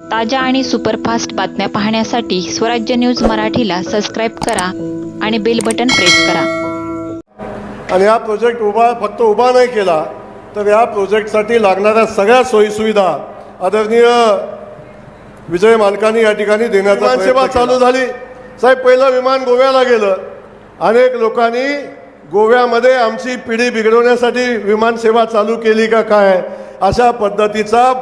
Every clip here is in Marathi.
ताज्या आणि सुपरफास्ट बातम्या पाहण्यासाठी स्वराज्य न्यूज मराठीला सबस्क्राईब करा आणि बेल बटन प्रेस करा. आणि हा प्रोजेक्ट उभा फक्त उभा नाही केला तर या प्रोजेक्टसाठी लागणाऱ्या सगळ्या सोयीसुविधा आदरणीय विजय मालकांनी या ठिकाणी देण्याचा विमान सेवा चालू झाली. साहेब पहिलं विमान गोव्याला गेलं. अनेक लोकांनी गोव्यामध्ये आमची पिढी बिघडवण्यासाठी विमान सेवा चालू केली का काय अशा पद्धतीचा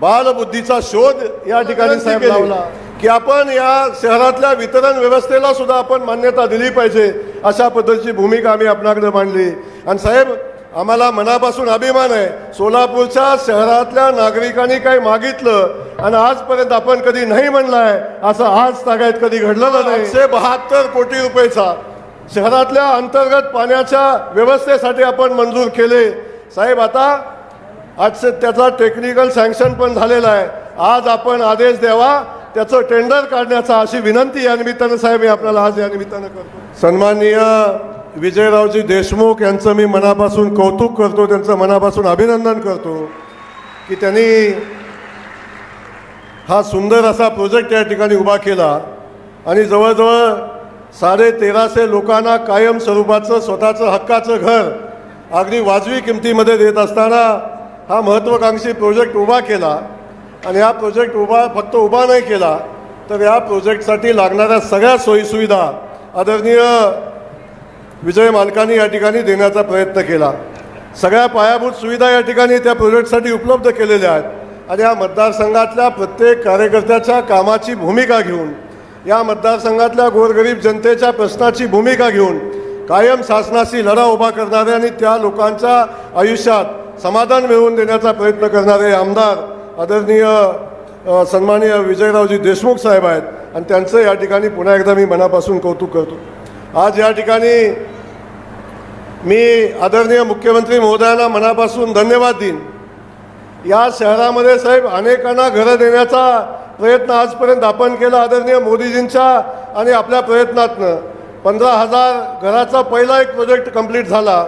बालबुद्धीचा शोध या ठिकाणी की आपण या शहरातल्या वितरण व्यवस्थेला सुद्धा आपण मान्यता दिली पाहिजे अशा पद्धतीची भूमिका आम्ही आपल्याकडे मांडली. आणि साहेब आम्हाला मनापासून अभिमान आहे सोलापूरच्या शहरातल्या नागरिकांनी काही मागितलं आणि आजपर्यंत आपण कधी नाही म्हणलाय असं आज तागायत कधी घडलेलं नाही. एकशे बहात्तर कोटी रुपयेचा शहरातल्या अंतर्गत पाण्याच्या व्यवस्थेसाठी आपण मंजूर केले. साहेब आता आज त्याचा टेक्निकल सँक्शन पण झालेला आहे. आज आपण आदेश द्यावा त्याचं टेंडर काढण्याचा अशी विनंती या निमित्तानं साहेब मी आपल्याला आज या निमित्तानं करतो. सन्माननीय विजयरावजी देशमुख यांचं मी मनापासून कौतुक करतो त्यांचं मनापासून अभिनंदन करतो की त्यांनी हा सुंदर असा प्रोजेक्ट या ठिकाणी उभा केला आणि जवळजवळ साडे तेराशे लोकांना कायम स्वरूपाचं स्वतःचं हक्काचं घर अगदी वाजवी किमतीमध्ये देत असताना हा महत्त्वाकांक्षी प्रोजेक्ट उभा केला आणि हा प्रोजेक्ट उभा फक्त उभा नाही केला तर या प्रोजेक्टसाठी लागणाऱ्या सगळ्या सोयीसुविधा आदरणीय विजय मालकांनी या ठिकाणी देण्याचा प्रयत्न केला. सगळ्या पायाभूत सुविधा या ठिकाणी त्या प्रोजेक्टसाठी उपलब्ध केलेल्या आहेत. आणि या मतदारसंघातल्या प्रत्येक कार्यकर्त्याच्या कामाची भूमिका घेऊन या मतदारसंघातल्या गोरगरीब जनतेच्या प्रश्नाची भूमिका घेऊन कायम शासनाशी लढा उभा करणारे आणि त्या लोकांच्या आयुष्यात समाधान मिळवून देण्याचा प्रयत्न करणारे आमदार आदरणीय सन्माननीय विजयरावजी देशमुख साहेब आहेत आणि त्यांचं या ठिकाणी पुन्हा एकदा मी मनापासून कौतुक करतो. आज या ठिकाणी मी आदरणीय मुख्यमंत्री महोदयांना मनापासून धन्यवाद देईन. या शहरामध्ये साहेब अनेकांना घरं देण्याचा प्रयत्न आजपर्यंत आपण केला आदरणीय मोदीजींच्या आणि आपल्या प्रयत्नातनं. पंधरा हजार घराचा पहिला एक प्रोजेक्ट कंप्लीट झाला.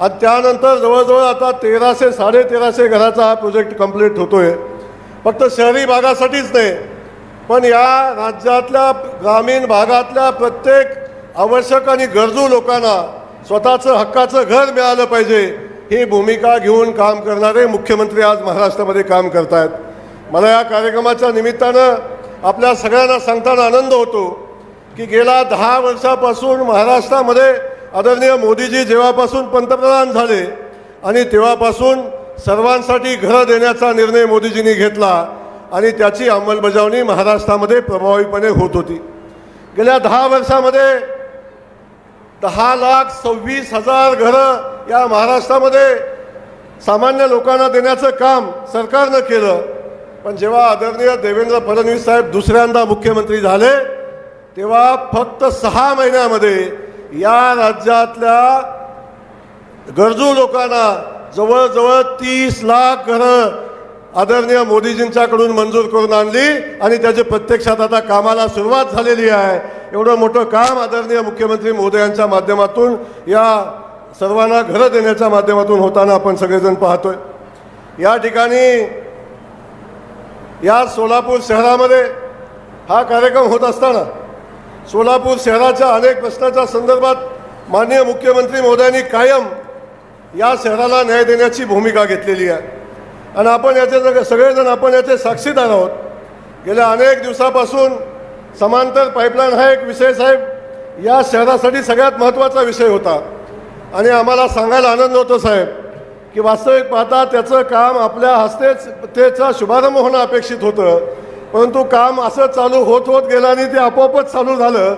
आणि त्यानंतर जवळजवळ आता तेराशे साडे तेराशे घराचा हा प्रोजेक्ट कंप्लीट आहे फक्त शहरी भागासाठीच नाही पण या राज्यातल्या ग्रामीण भागातल्या प्रत्येक आवश्यक आणि गरजू लोकांना स्वतःचं हक्काचं घर मिळालं पाहिजे ही भूमिका घेऊन काम करणारे मुख्यमंत्री आज महाराष्ट्रामध्ये काम करतायत. मला या कार्यक्रमाच्या निमित्तानं आपल्या सगळ्यांना सांगताना आनंद होतो की गेल्या दहा वर्षापासून महाराष्ट्रामध्ये आदरणीय मोदीजी जेव्हापासून पंतप्रधान झाले आणि तेव्हापासून सर्वांसाठी घरं देण्याचा निर्णय मोदीजींनी घेतला आणि त्याची अंमलबजावणी महाराष्ट्रामध्ये प्रभावीपणे होत होती. गेल्या दहा वर्षामध्ये दहा लाख सव्वीस हजार घरं या महाराष्ट्रामध्ये सामान्य लोकांना देण्याचं काम सरकारनं केलं. पण जेव्हा आदरणीय देवेंद्र फडणवीस साहेब दुसऱ्यांदा मुख्यमंत्री झाले तेव्हा फक्त सहा महिन्यामध्ये या राज्यातल्या गरजू लोकांना जवळजवळ तीस लाख घरं आदरणीय मोदीजींच्याकडून मंजूर करून आणली आणि त्याची प्रत्यक्षात आता कामाला सुरुवात झालेली आहे. एवढं मोठं काम आदरणीय मुख्यमंत्री मोदयांच्या माध्यमातून या सर्वांना घरं देण्याच्या माध्यमातून होताना आपण सगळेजण पाहतोय. या ठिकाणी या सोलापूर शहरामध्ये हा कार्यक्रम होत असताना सोलापूर शहराच्या अनेक प्रश्नाच्या संदर्भात माननीय मुख्यमंत्री महोदयांनी कायम या शहराला न्याय देण्याची भूमिका घेतलेली आहे. आणि आपण याचे सगळे- सगळेजण आपण याचे साक्षीदार आहोत. गेल्या अनेक दिवसापासून समांतर पाईपलाईन हा एक विषय साहेब या शहरासाठी सगळ्यात महत्त्वाचा विषय होता. आणि आम्हाला सांगायला आनंद होतो साहेब की वास्तविक पाहता त्याचं काम आपल्या हस्तेच त्याचा शुभारंभ होणं अपेक्षित होतं. परंतु काम असं चालू होत होत गेलं आणि ते आपोआपच चालू झालं.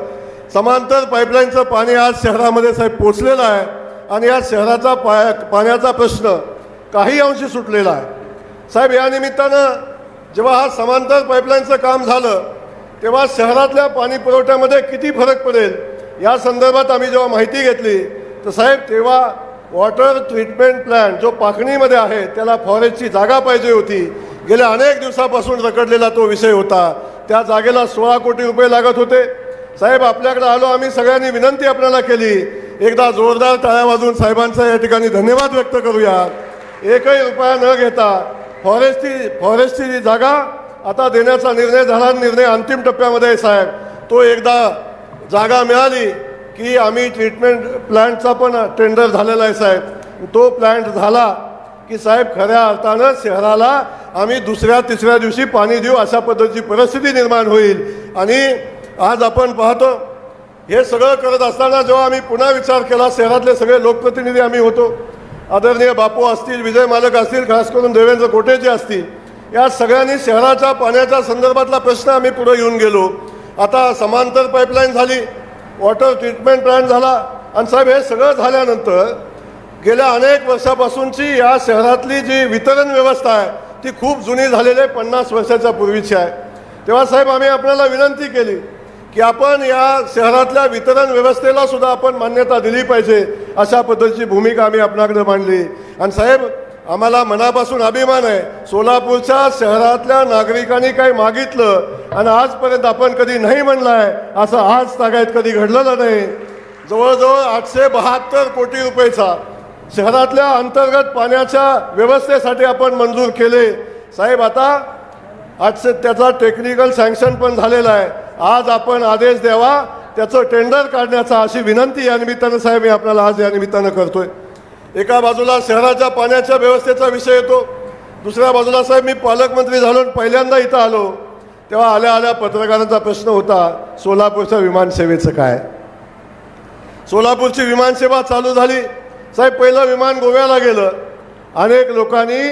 समांतर पाईपलाईनचं पाणी आज शहरामध्ये साहेब पोचलेलं आहे. आणि या शहराचा पाया पाण्याचा प्रश्न काही अंशी सुटलेला आहे. साहेब या निमित्तानं जेव्हा हा समांतर पाईपलाईनचं काम झालं तेव्हा शहरातल्या पाणी पुरवठ्यामध्ये किती फरक पडेल? या संदर्भात आम्ही जेव्हा माहिती घेतली तर साहेब तेव्हा वॉटर ट्रीटमेंट प्लॅन्ट जो पाकणीमध्ये आहे त्याला फॉरेस्टची जागा पाहिजे होती. गेल्या अनेक दिवसापासून रखडलेला तो विषय होता. त्या जागेला सोळा कोटी रुपये लागत होते. साहेब आपल्याकडे आलो आम्ही सगळ्यांनी विनंती आपल्याला केली. एकदा जोरदार टाळ्या वाजवून साहेबांचा या ठिकाणी धन्यवाद व्यक्त करूया. एकही रुपया न घेता फॉरेस्टची फॉरेस्टची जी जागा आता देण्याचा निर्णय झाला. निर्णय अंतिम टप्प्यामध्ये आहे साहेब. तो एकदा जागा मिळाली की आम्ही ट्रीटमेंट प्लॅन्टचा पण टेंडर झालेला आहे साहेब. तो प्लॅन्ट झाला की साहेब खऱ्या अर्थानं शहराला आम्ही दुसऱ्या तिसऱ्या दिवशी पाणी देऊ अशा पद्धतीची परिस्थिती निर्माण होईल. आणि आज आपण पाहतो हे सगळं करत असताना जेव्हा आम्ही पुन्हा विचार केला शहरातले सगळे लोकप्रतिनिधी आम्ही होतो. आदरणीय बापू असतील विजय मालक असतील खास करून देवेंद्र कोटेचे असतील या सगळ्यांनी शहराच्या पाण्याच्या संदर्भातला प्रश्न आम्ही पुढे घेऊन गेलो. आता समांतर पाईपलाईन झाली वॉटर ट्रीटमेंट प्लॅन झाला आणि साहेब हे सगळं झाल्यानंतर गेल्या अनेक वर्षापासूनची या शहरातली जी वितरण व्यवस्था आहे ती खूप जुनी झालेले आहे पन्नास वर्षाच्या पूर्वीची आहे. तेव्हा साहेब आम्ही आपल्याला विनंती केली की आपण या शहरातल्या वितरण व्यवस्थेला सुद्धा आपण मान्यता दिली पाहिजे अशा पद्धतीची भूमिका आम्ही आपल्याकडे मांडली. आणि साहेब आम्हाला मनापासून अभिमान आहे. सोलापूरच्या शहरातल्या नागरिकांनी काही मागितलं आणि आजपर्यंत आपण कधी नाही म्हणलाय असं आज तागायत कधी घडलेलं नाही. जवळजवळ आठशे बहात्तर कोटी रुपयेचा शहरातल्या अंतर्गत पाण्याच्या व्यवस्थेसाठी आपण मंजूर केले. साहेब आता आजचे त्याचा टेक्निकल सँक्शन पण झालेला आहे. आज आपण आदेश द्यावा त्याचं टेंडर काढण्याचा अशी विनंती या निमित्तानं साहेब मी आपल्याला आज या निमित्तानं करतोय. एका बाजूला शहराच्या पाण्याच्या व्यवस्थेचा विषय येतो दुसऱ्या बाजूला साहेब मी पालकमंत्री झालो पहिल्यांदा इथं आलो. तेव्हा आल्या आल्या पत्रकारांचा प्रश्न होता सोलापूरच्या विमानसेवेचं काय? सोलापूरची विमानसेवा चालू झाली साहेब पहिलं विमान गोव्याला गेलं. अनेक लोकांनी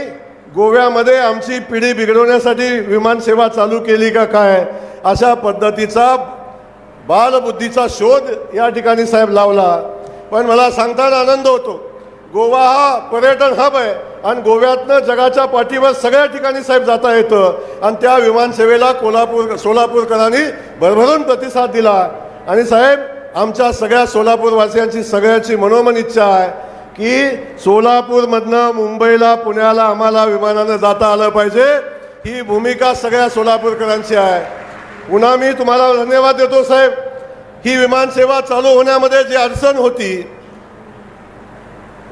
गोव्यामध्ये आमची पिढी बिघडवण्यासाठी विमानसेवा चालू केली का काय अशा पद्धतीचा बालबुद्धीचा शोध या ठिकाणी साहेब लावला. पण मला सांगताना आनंद होतो. गोवा हा पर्यटन हब आहे आणि गोव्यातनं जगाच्या पाठीवर सगळ्या ठिकाणी साहेब जाता येतं. आणि त्या विमानसेवेला कोल्हापूर सोलापूरकरांनी भरभरून प्रतिसाद दिला. आणि साहेब आमच्या सगळ्या सोलापूरवासियांची सगळ्याची मनोमन इच्छा आहे. की सोलापूरमधनं मुंबईला पुण्याला आम्हाला विमानानं जाता आलं पाहिजे. ही भूमिका सगळ्या सोलापूरकरांची आहे. पुन्हा मी तुम्हाला धन्यवाद देतो साहेब. ही विमानसेवा चालू होण्यामध्ये जी अडचण होती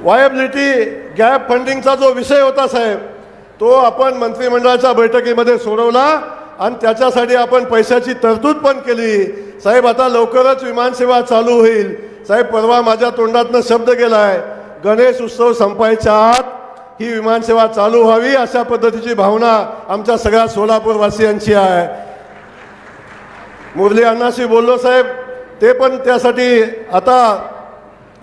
वायबिलिटी गॅप फंडिंगचा जो विषय होता साहेब तो आपण मंत्रिमंडळाच्या बैठकीमध्ये सोडवला आणि त्याच्यासाठी आपण पैशाची तरतूद पण केली. साहेब आता लवकरच विमानसेवा चालू होईल. साहेब परवा माझ्या तोंडातनं शब्द गेलाय. गणेश उत्सव संपायच्या आत ही विमानसेवा चालू व्हावी अशा पद्धतीची भावना आमच्या सगळ्या सोलापूरवासियांची आहे. मुरली अण्णाशी बोललो साहेब ते पण त्यासाठी आता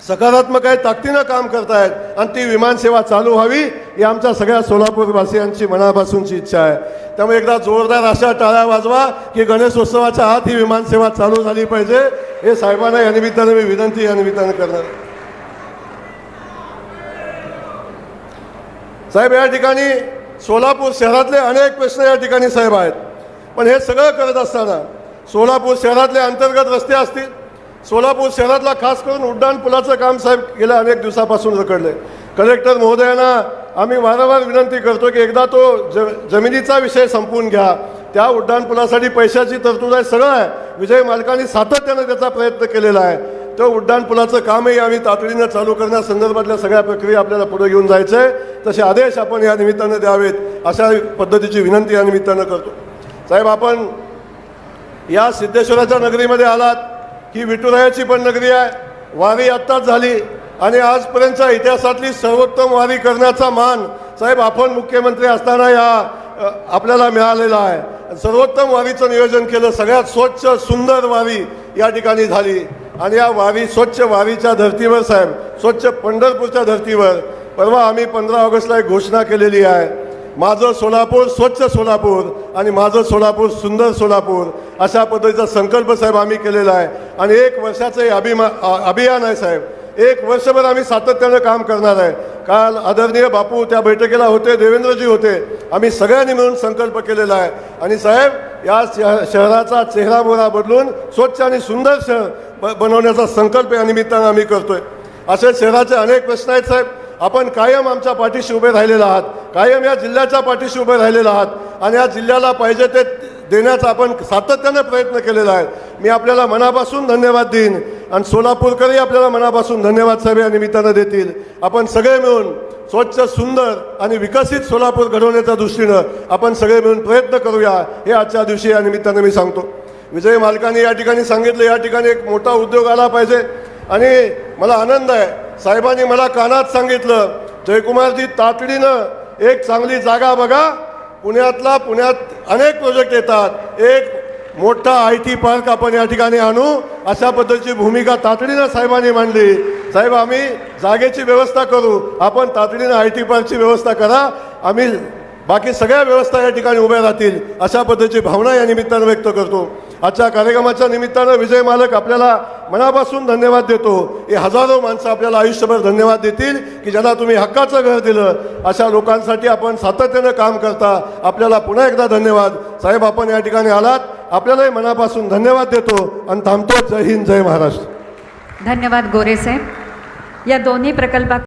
सकारात्मक आहे ताकदीनं काम करतायत आणि ती विमानसेवा चालू व्हावी ही आमच्या सगळ्या सोलापूरवासियांची मनापासूनची इच्छा आहे. त्यामुळे एकदा जोरदार अशा टाळ्या वाजवा की गणेशोत्सवाच्या आत ही विमानसेवा चालू झाली पाहिजे. हे साहेबांना या निमित्तानं मी विनंती या निमित्तानं करणार साहेब या ठिकाणी सोलापूर शहरातले अनेक प्रश्न या ठिकाणी साहेब आहेत. पण हे सगळं करत असताना सोलापूर शहरातले अंतर्गत रस्ते असतील सोलापूर शहरातला खास करून उड्डाण पुलाचं काम साहेब गेल्या अनेक दिवसापासून रखडले कलेक्टर महोदयांना आम्ही वारंवार विनंती करतो की एकदा तो ज जमिनीचा विषय संपवून घ्या. त्या उड्डाणपुलासाठी पैशाची तरतूद आहे सगळं आहे. विजय मालकांनी सातत्यानं त्याचा प्रयत्न केलेला आहे. तर उड्डाणपुलाचं कामही आम्ही तातडीनं चालू करण्यासंदर्भातल्या सगळ्या प्रक्रिया आपल्याला पुढे घेऊन जायचं आहे तसे आदेश आपण या निमित्तानं द्यावेत अशा पद्धतीची विनंती या निमित्तानं करतो. साहेब आपण या सिद्धेश्वराच्या नगरीमध्ये आलात की विठुरायाची पण नगरी आहे वारी आत्ताच झाली आणि आजपर्यंतच्या इतिहासातली सर्वोत्तम वारी करण्याचा मान साहेब आपण मुख्यमंत्री असताना या आपल्याला मिळालेला आहे. सर्वोत्तम वारीचं नियोजन केलं सगळ्यात स्वच्छ सुंदर वारी या ठिकाणी झाली. आणि या वारी स्वच्छ वारीच्या धर्तीवर साहेब स्वच्छ पंढरपूरच्या धर्तीवर. परवा आम्ही पंधरा ऑगस्टला एक घोषणा केलेली आहे. माझं सोलापूर स्वच्छ सोलापूर आणि माझं सोलापूर सुंदर सोलापूर अशा पद्धतीचा संकल्प साहेब आम्ही केलेला आहे. आणि एक वर्षाचं हे अभिमा अभियान आहे साहेब. एक वर्षभर आम्ही सातत्यानं काम करणार आहे. काल आदरणीय बापू त्या बैठकीला होते देवेंद्रजी होते. आम्ही सगळ्यांनी मिळून संकल्प केलेला आहे. आणि साहेब या शह- शहराचा चेहरा मोहरा बदलून स्वच्छ आणि सुंदर शहर ब- बनवण्याचा संकल्प या निमित्तानं आम्ही करतोय. असे शहराचे अनेक प्रश्न आहेत साहेब. आपण कायम आमच्या पाठीशी उभे राहिलेला आहात. कायम या जिल्ह्याच्या पाठीशी उभे राहिलेला आहात. आणि या जिल्ह्याला पाहिजे ते देण्याचा आपण सातत्याने प्रयत्न केलेला आहे. मी आपल्याला मनापासून धन्यवाद देईन. आणि सोलापूरकरही आपल्याला मनापासून धन्यवाद साहेब या निमित्तानं देतील. आपण सगळे मिळून स्वच्छ सुंदर आणि विकसित सोलापूर घडवण्याच्या दृष्टीनं आपण सगळे मिळून प्रयत्न करूया हे आजच्या दिवशी या निमित्तानं मी सांगतो. विजय मालकांनी या ठिकाणी सांगितलं या ठिकाणी एक मोठा उद्योग आला पाहिजे. आणि मला आनंद आहे साहेबांनी मला कानात सांगितलं जयकुमारजी तातडीनं एक चांगली जागा बघा. पुण्यातला पुण्यात अनेक प्रोजेक्ट येतात. एक मोठा आय टी पार्क आपण या ठिकाणी आणू. अशा पद्धतीची भूमिका तातडीनं साहेबांनी मांडली. साहेब आम्ही जागेची व्यवस्था करू. आपण तातडीनं आय टी पार्कची व्यवस्था करा. आम्ही बाकी सगळ्या व्यवस्था या ठिकाणी उभ्या राहतील. अशा पद्धतीची भावना या निमित्तानं व्यक्त करतो. आजच्या कार्यक्रमाच्या निमित्तानं विजय मालक आपल्याला मनापासून धन्यवाद देतो. हे हजारो माणसं आपल्याला आयुष्यभर धन्यवाद देतील की ज्यांना तुम्ही हक्काचं घर दिलं. अशा लोकांसाठी आपण सातत्यानं काम करता. आपल्याला पुन्हा एकदा धन्यवाद. साहेब आपण या ठिकाणी आलात. आपल्यालाही मनापासून धन्यवाद देतो आणि थांबतो. जय हिंद जय महाराष्ट्र. धन्यवाद गोरे साहेब. या दोन्ही प्रकल्पा